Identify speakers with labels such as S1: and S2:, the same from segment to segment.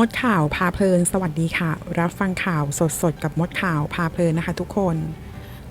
S1: มดข่าวพาเพลิน สวัสดีค่ะ รับฟังข่าวสดๆกับมดข่าวพาเพลินนะคะทุกคน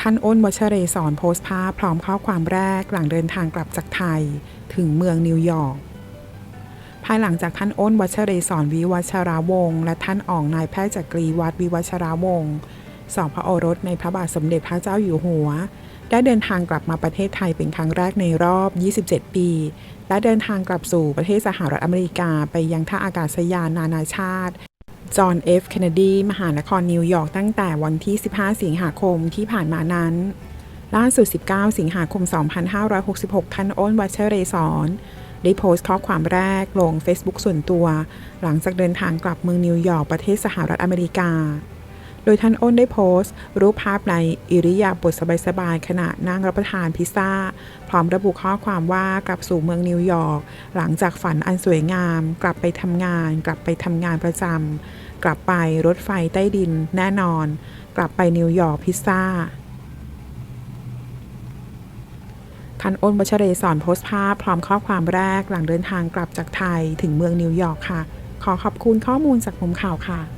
S1: ท่านอ้นวัชเรศรโพสต์ภาพพร้อมข้อความแรกหลังเดินทางกลับจากไทย ถึงเมืองนิวยอร์กภายหลังจากท่านอ้นวัชเรศรวิวัชราวงศ์และท่านอ่องนายแพทย์จักรีวัดวิวัชราวงศ์สองพระโอรสในพระบาทสมเด็จพระเจ้าอยู่หัว ได้เดินทางกลับมาประเทศไทยเป็นครั้งแรกในรอบ 27 ปี และเดินทางกลับสู่ประเทศสหรัฐอเมริกาไปยังท่าอากาศยานนานาชาติจอห์นเอฟเคนเนดี มหานครนิวยอร์กตั้งแต่วันที่ 15 สิงหาคมที่ผ่านมานั้น ล่าสุด 19 สิงหาคม 2566 ท่านอ้นวัชเรศรได้โพสต์ข้อความแรกลง Facebook ส่วนตัว หลังจากเดินทางกลับเมืองนิวยอร์กประเทศสหรัฐอเมริกา ดยท่านอ้นได้โพสต์ รูปภาพในอิริยาบถสบายๆขณะนั่งรับประทานพิซซ่า พร้อมระบุข้อความว่ากลับสู่เมืองนิวยอร์กหลังจากฝันอันสวยงาม กลับไปทำงาน กลับไปทำงานประจำกลับไปรถไฟใต้ดินแน่นอน กลับไปนิวยอร์กพิซซ่าท่านอ้นวัชเรศรโพสต์ภาพพร้อมข้อความแรกหลังเดินทางกลับจากไทยถึงเมืองนิวยอร์กค่ะ ขอขอบคุณข้อมูลจากมุมข่าวค่ะ